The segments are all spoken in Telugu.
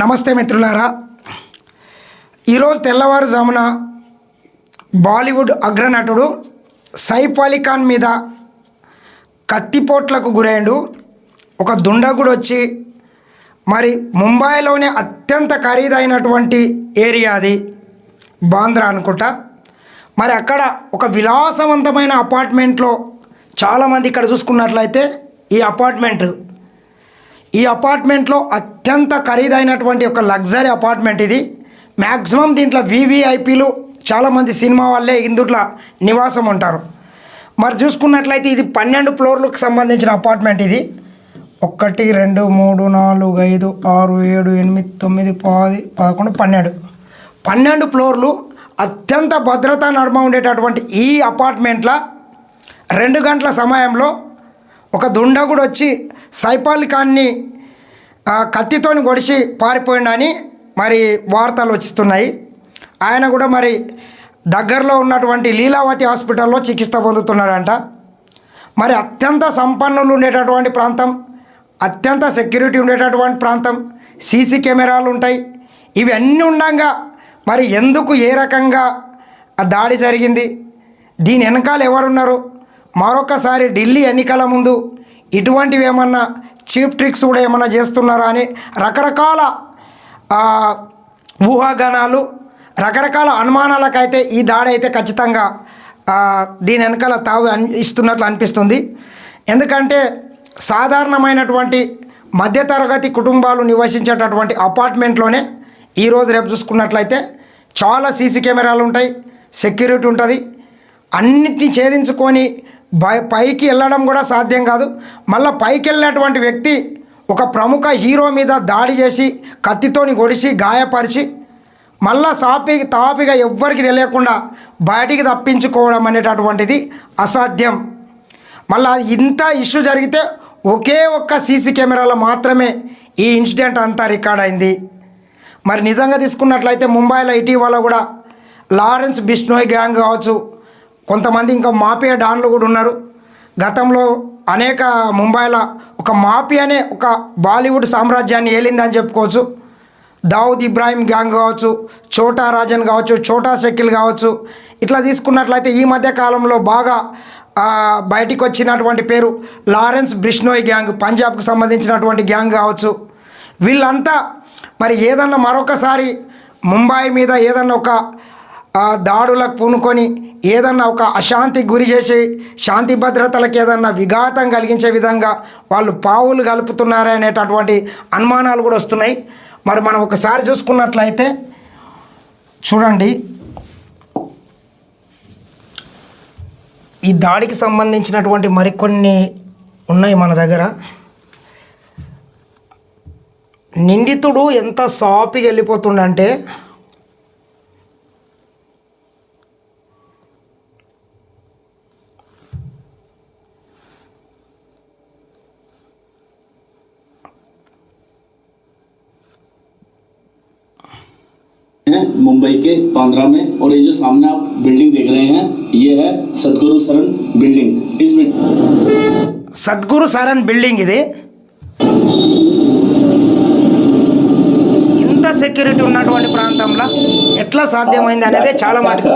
నమస్తే మిత్రులారా. ఈరోజు తెల్లవారుజామున బాలీవుడ్ అగ్రనటుడు సైఫ్ అలీ ఖాన్ మీద కత్తిపోట్లకు గురైండు ఒక దుండగుడు వచ్చి మరి ముంబైలోనే అత్యంత ఖరీదైనటువంటి ఏరియా అది బాంద్రా అనుకుంటా. మరి అక్కడ ఒక విలాసవంతమైన అపార్ట్మెంట్లో చాలామంది ఇక్కడ చూసుకున్నట్లయితే ఈ అపార్ట్మెంట్ ఈ అపార్ట్మెంట్లో అత్యంత ఖరీదైనటువంటి ఒక లగ్జరీ అపార్ట్మెంట్ ఇది. మ్యాక్సిమం దీంట్లో వీవీఐపీలు చాలామంది సినిమా వాళ్ళే ఇందుట్లో నివాసం ఉంటారు. మరి చూసుకున్నట్లయితే ఇది పన్నెండు ఫ్లోర్లకు సంబంధించిన అపార్ట్మెంట్ ఇది. ఒకటి రెండు మూడు నాలుగు ఐదు ఆరు ఏడు ఎనిమిది తొమ్మిది పది పదకొండు పన్నెండు. పన్నెండు ఫ్లోర్లు అత్యంత భద్రతా నడుమ ఉండేటటువంటి ఈ అపార్ట్మెంట్ల రెండు గంటల సమయంలో ఒక దుండగుడు వచ్చి సైపాల్ ఖాన్ని కత్తితోని గొడిచి పారిపోయిండని మరి వార్తలు వచ్చిస్తున్నాయి. ఆయన కూడా మరి దగ్గరలో ఉన్నటువంటి లీలావతి హాస్పిటల్లో చికిత్స పొందుతున్నాడంట. మరి అత్యంత సంపన్నులు ఉండేటటువంటి ప్రాంతం అత్యంత సెక్యూరిటీ ఉండేటటువంటి ప్రాంతం సీసీ కెమెరాలు ఉంటాయి. ఇవన్నీ ఉండగా మరి ఎందుకు ఏ రకంగా దాడి జరిగింది? దీని వెనకాల ఎవరున్నారు? మరొకసారి ఢిల్లీ ఎన్నికల ముందు ఇటువంటివి ఏమన్నా చీప్ ట్రిక్స్ కూడా ఏమన్నా చేస్తున్నారా అని రకరకాల ఊహాగానాలు రకరకాల అనుమానాలకైతే ఈ దాడి అయితే ఖచ్చితంగా దీని వెనకాల తావు అన్ ఇస్తున్నట్లు అనిపిస్తుంది. ఎందుకంటే సాధారణమైనటువంటి మధ్యతరగతి కుటుంబాలు నివసించేటటువంటి అపార్ట్మెంట్లోనే ఈరోజు రేపు చూసుకున్నట్లయితే చాలా సీసీ కెమెరాలు ఉంటాయి సెక్యూరిటీ ఉంటుంది. అన్నిటిని ఛేదించుకొని పైకి వెళ్ళడం కూడా సాధ్యం కాదు. మళ్ళీ పైకి వెళ్ళినటువంటి వ్యక్తి ఒక ప్రముఖ హీరో మీద దాడి చేసి కత్తితోని గొడిసి గాయపరిచి మళ్ళా సాపి తాపిగా ఎవ్వరికి తెలియకుండా బయటికి తప్పించుకోవడం అనేటటువంటిది అసాధ్యం. మళ్ళా ఇంత ఇష్యూ జరిగితే ఒకే ఒక్క సీసీ కెమెరాలో మాత్రమే ఈ ఇన్సిడెంట్ అంతా రికార్డ్ అయింది. మరి నిజంగా తీసుకున్నట్లయితే ముంబైలో ఇటీవల కూడా లారెన్స్ బిష్నోయ్ గ్యాంగ్ కావచ్చు కొంతమంది ఇంకా మాఫియా డాన్లు కూడా ఉన్నారు. గతంలో అనేక ముంబైలో ఒక మాఫియానే ఒక బాలీవుడ్ సామ్రాజ్యాన్ని ఏలిందని చెప్పుకోవచ్చు. దావుద్ ఇబ్రాహీం గ్యాంగ్ కావచ్చు చోటా రాజన్ కావచ్చు చోటా షకిల్ కావచ్చు. ఇట్లా తీసుకున్నట్లయితే ఈ మధ్య కాలంలో బాగా బయటికి వచ్చినటువంటి పేరు లారెన్స్ బ్రిష్నోయ్ గ్యాంగ్ పంజాబ్కు సంబంధించినటువంటి గ్యాంగ్ కావచ్చు. వీళ్ళంతా మరి ఏదన్నా మరొకసారి ముంబై మీద ఏదన్నా ఒక ఆ, దాడులకు పూనుకొని ఏదన్నా ఒక అశాంతికి గురి చేసి శాంతి భద్రతలకు ఏదన్నా విఘాతం కలిగించే విధంగా వాళ్ళు పావులు కలుపుతున్నారనేటటువంటి అనుమానాలు కూడా వస్తున్నాయి. మరి మనం ఒకసారి చూసుకున్నట్లయితే చూడండి. ఈ దాడికి సంబంధించినటువంటి మరికొన్ని ఉన్నాయి మన దగ్గర. నిందితుడు ఎంత సాపిగా వెళ్ళిపోతుండంటే हैं मुंबई के बांद्रा में और ये जो सामने आप बिल्डिंग देख रहे हैं ये है सदगुरु शरण बिल्डिंग इस बिल्डिंग సద్గురు సరన్ బిల్డింగ్ ఇది ఇంత సెక్యూరిటీ ఉన్నటువంటి ప్రాంతంలో ఎట్లా సాధ్యమైంది అనేది చాలా మటుకు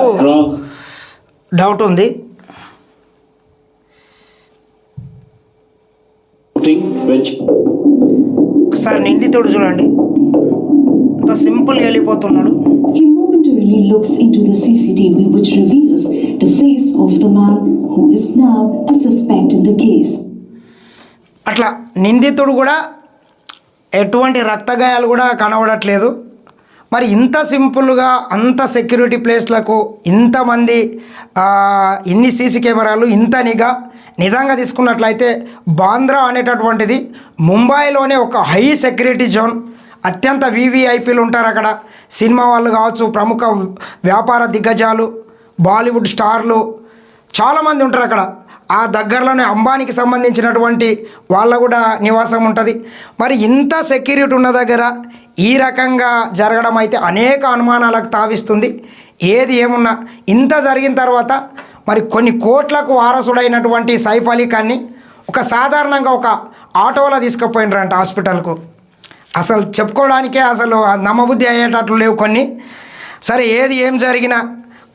డౌట్ ఉంది which ఒకసారి నిందితుడు చూడండి అంత సింపుల్గా వెళ్ళిపోతున్నాడు. He momentarily looks into the CCTV, which reveals the face of the man who is now a suspect in the case. అట్లా నిందితుడు కూడా ఎటువంటి రక్తగాయాలు కూడా కనబడట్లేదు. మరి ఇంత సింపుల్గా అంత సెక్యూరిటీ ప్లేస్లకు ఇంతమంది ఇన్ని సీసీ కెమెరాలు ఇంత నిఘా నిజంగా తీసుకున్నట్లయితే బాంద్రా అనేటటువంటిది ముంబైలోనే ఒక హై సెక్యూరిటీ జోన్. అత్యంత వివిఐపీలు ఉంటారు అక్కడ. సినిమా వాళ్ళు కావచ్చు ప్రముఖ వ్యాపార దిగ్గజాలు బాలీవుడ్ స్టార్లు చాలామంది ఉంటారు అక్కడ. ఆ దగ్గరలోనే అంబానీకి సంబంధించినటువంటి వాళ్ళ కూడా నివాసం ఉంటుంది. మరి ఇంత సెక్యూరిటీ ఉన్న దగ్గర ఈ రకంగా జరగడం అయితే అనేక అనుమానాలకు తావిస్తుంది. ఏది ఏమున్నా ఇంత జరిగిన తర్వాత మరి కొన్ని కోట్లకు వారసుడైనటువంటి సైఫ్ అలీ ఖాన్ని ఒక సాధారణంగా ఒక ఆటోలో తీసుకుపోయినరంట హాస్పిటల్కు. అసలు చెప్పుకోవడానికే అసలు నమ్మబుద్ధి అయ్యేటట్లు లేవు కొన్ని. సరే ఏది ఏం జరిగినా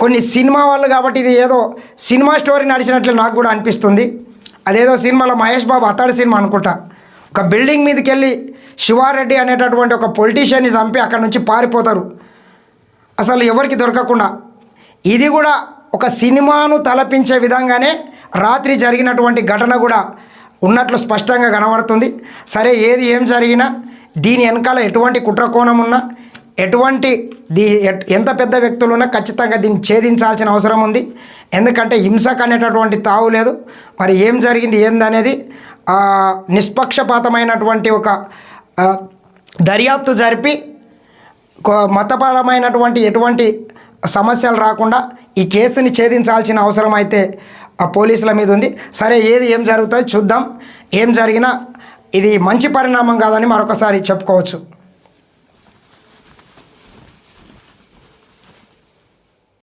కొన్ని సినిమా వాళ్ళు కాబట్టి ఇది ఏదో సినిమా స్టోరీ నడిచినట్లు నాకు కూడా అనిపిస్తుంది. అదేదో సినిమాలో మహేష్ బాబు అతడి సినిమా అనుకుంటా. ఒక బిల్డింగ్ మీదకి వెళ్ళి శివారెడ్డి అనేటటువంటి ఒక పొలిటీషియన్ని చంపి అక్కడ నుంచి పారిపోతారు. అసలు ఎవరికి దొరకకుండా. ఇది కూడా ఒక సినిమాను తలపించే విధంగానే రాత్రి జరిగినటువంటి ఘటన కూడా ఉన్నట్లు స్పష్టంగా కనబడుతుంది. సరే ఏది ఏం జరిగినా దీని వెనకాల ఎటువంటి కుట్ర కోణం ఉన్నా ఎటువంటి దీ ఎట్- ఎంత పెద్ద వ్యక్తులు ఉన్నా ఖచ్చితంగా దీన్ని ఛేదించాల్సిన అవసరం ఉంది. ఎందుకంటే హింసకు అనేటటువంటి తావు లేదు. మరి ఏం జరిగింది ఏందనేది అనేది నిష్పక్షపాతమైనటువంటి ఒక దర్యాప్తు జరిపి మతపరమైనటువంటి ఎటువంటి సమస్యలు రాకుండా ఈ కేసుని ఛేదించాల్సిన అవసరం అయితే ఆ పోలీసుల మీద ఉంది. సరే ఏది ఏం జరుగుతుంది చూద్దాం. ఏం జరిగినా ఇది మంచి పరిణామం కాదని మరొకసారి చెప్పుకోవచ్చు.